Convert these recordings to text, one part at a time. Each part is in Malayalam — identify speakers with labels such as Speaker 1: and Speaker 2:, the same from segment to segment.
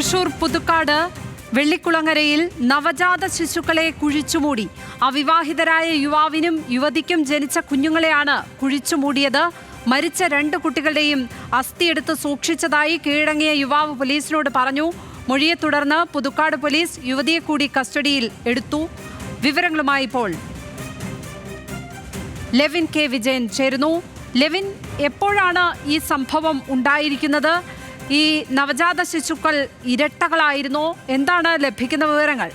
Speaker 1: തൃശൂർ പുതുക്കാട് വെള്ളിക്കുളങ്ങരയിൽ നവജാത ശിശുക്കളെ കുഴിച്ചുമൂടി. അവിവാഹിതരായ യുവാവിനും യുവതിക്കും ജനിച്ച കുഞ്ഞുങ്ങളെയാണ് കുഴിച്ചുമൂടിയത്. മരിച്ച രണ്ട് കുട്ടികളുടെയും അസ്ഥിയെടുത്ത് സൂക്ഷിച്ചതായി കീഴടങ്ങിയ യുവാവ് പോലീസിനോട് പറഞ്ഞു. മൊഴിയെ തുടർന്ന് പുതുക്കാട് പോലീസ് യുവതിയെ കൂടി കസ്റ്റഡിയിൽ എടുത്തു. വിവരങ്ങളുമായി ഇപ്പോൾ ലെവിൻ കെ. വിജയൻ ചേരുന്നു. ലെവിൻ എപ്പോഴാണ് ഈ സംഭവം ഉണ്ടായിരിക്കുന്നത്? ഈ നവജാത ശിശുക്കൾ ഇരട്ടകളായിരുന്നോ. എന്താണ് ലഭിക്കുന്ന വിവരങ്ങൾ?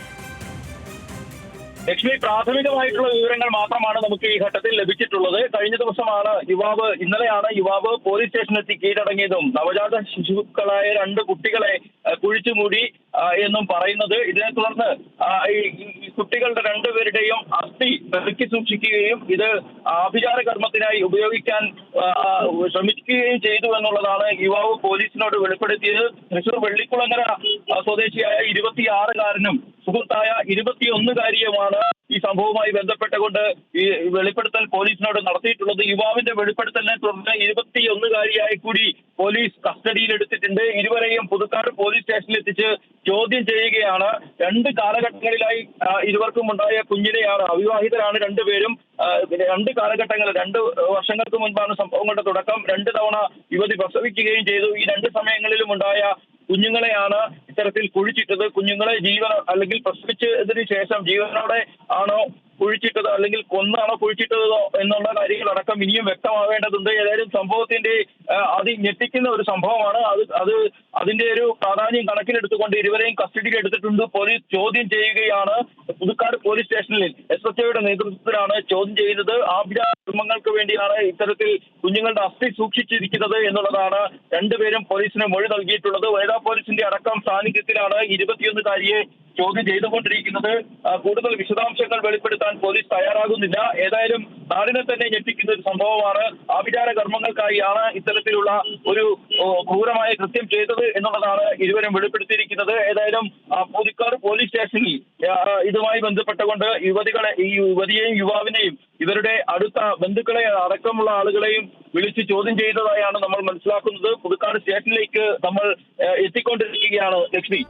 Speaker 2: ലക്ഷ്മി പ്രാഥമികമായിട്ടുള്ള വിവരങ്ങൾ മാത്രമാണ് നമുക്ക് ഈ ഘട്ടത്തിൽ ലഭിച്ചിട്ടുള്ളത്. കഴിഞ്ഞ ദിവസമാണ് യുവാവ് ഇന്നലെയാണ് യുവാവ് പോലീസ് സ്റ്റേഷനിലെത്തി കീഴടങ്ങിയതും. നവജാത ശിശുക്കളായ രണ്ട് കുട്ടികളെ കുഴിച്ചുമൂടി എന്നും പറയുന്നത്. ഇതിനെ തുടർന്ന് ഈ കുട്ടികളുടെ രണ്ടുപേരുടെയും അസ്ഥി പെറുക്കി സൂക്ഷിക്കുകയും ഇത് ആഭിചാര കർമ്മത്തിനായി ഉപയോഗിക്കാൻ ശ്രമിക്കുകയും ചെയ്തു എന്നുള്ളതാണ് യുവാവ് പോലീസിനോട് വെളിപ്പെടുത്തിയത്. തൃശൂർ വെള്ളിക്കുളങ്ങര സ്വദേശിയായ ഇരുപത്തിയാറുകാരനും സുഹൃത്തായ ഇരുപത്തിയൊന്നുകാരിയുമാണ് ഈ സംഭവവുമായി ബന്ധപ്പെട്ടുകൊണ്ട് ഈ വെളിപ്പെടുത്തൽ പോലീസിനോട് നടത്തിയിട്ടുള്ളത്. യുവാവിന്റെ വെളിപ്പെടുത്തലിനെ തുടർന്ന് ഇരുപത്തിയൊന്നുകാരിയായി കൂടി പോലീസ് കസ്റ്റഡിയിൽ എടുത്തിട്ടുണ്ട് ഇരുവരെയും പുതുക്കാട് പോലീസ് സ്റ്റേഷനിൽ എത്തിച്ച് ചോദ്യം ചെയ്യുകയാണ്. രണ്ട് കാലഘട്ടങ്ങളിലായി ഇരുവർക്കും ഉണ്ടായ കുഞ്ഞിനെയാണ് അവിവാഹിതരാണ് രണ്ടുപേരും. രണ്ട് കാലഘട്ടങ്ങൾ രണ്ട് വർഷങ്ങൾക്ക് മുൻപാണ് സംഭവങ്ങളുടെ തുടക്കം. രണ്ട് തവണ യുവതി പ്രസവിക്കുകയും ചെയ്തു. ഈ രണ്ട് സമയങ്ങളിലും ഉണ്ടായ കുഞ്ഞുങ്ങളെയാണ് ഇത്തരത്തിൽ കുഴിച്ചിട്ടത്. കുഞ്ഞുങ്ങളെ ജീവന അല്ലെങ്കിൽ പ്രസവിച്ചതിന് ശേഷം ജീവനോടെ ആണോ കുഴിച്ചിട്ടത് അല്ലെങ്കിൽ കൊന്നാണോ കുഴിച്ചിട്ടതോ എന്നുള്ള കാര്യങ്ങളടക്കം ഇനിയും വ്യക്തമാവേണ്ടതുണ്ട്. ഏതായാലും സംഭവത്തിന്റെ അത് ഞെട്ടിക്കുന്ന ഒരു സംഭവമാണ്. അത് അത് അതിന്റെ ഒരു പ്രാധാന്യം കണക്കിലെടുത്തുകൊണ്ട് ഇരുവരെയും കസ്റ്റഡിയിൽ എടുത്തിട്ടുണ്ട്. പോലീസ് ചോദ്യം ചെയ്യുകയാണ്. പുതുക്കാട് പോലീസ് സ്റ്റേഷനിൽ എസ് എച്ച് ഒയുടെ നേതൃത്വത്തിലാണ് ചോദ്യം ചെയ്യുന്നത്. ആഭ്യ കുടുംബങ്ങൾക്ക് വേണ്ടിയാണ് ഇത്തരത്തിൽ കുഞ്ഞുങ്ങളുടെ അസ്ഥി സൂക്ഷിച്ചിരിക്കുന്നത് എന്നുള്ളതാണ് രണ്ടുപേരും പോലീസിന് മൊഴി നൽകിയിട്ടുള്ളത്. വനിതാ പോലീസിന്റെ അടക്കം സാന്നിധ്യത്തിലാണ് ഇരുപത്തിയൊന്നുകാരിയെ ചോദ്യം ചെയ്തുകൊണ്ടിരിക്കുന്നത് കൂടുതൽ വിശദാംശങ്ങൾ വെളിപ്പെടുത്താൻ പോലീസ് തയ്യാറാകുന്നില്ല. ഏതായാലും നാടിനെ തന്നെ ഞെട്ടിക്കുന്ന ഒരു സംഭവമാണ്. ആഭിചാര കർമ്മങ്ങൾക്കായിയാണ് ഇത്തരത്തിലുള്ള ഒരു ക്രൂരമായ കൃത്യം ചെയ്തത് എന്നുള്ളതാണ് ഇരുവരും വെളിപ്പെടുത്തിയിരിക്കുന്നത്. ഏതായാലും പുതുക്കാട് പോലീസ് സ്റ്റേഷനിൽ ഇതുമായി ബന്ധപ്പെട്ടുകൊണ്ട് യുവതികളെ ഈ യുവതിയെയും യുവാവിനെയും ഇവരുടെ അടുത്ത ബന്ധുക്കളെ അടക്കമുള്ള ആളുകളെയും വിളിച്ച് ചോദ്യം ചെയ്തതായാണ് നമ്മൾ മനസ്സിലാക്കുന്നത്. പുതുക്കാട് സ്റ്റേഷനിലേക്ക് നമ്മൾ എത്തിക്കൊണ്ടിരിക്കുകയാണ് ലക്ഷ്മി.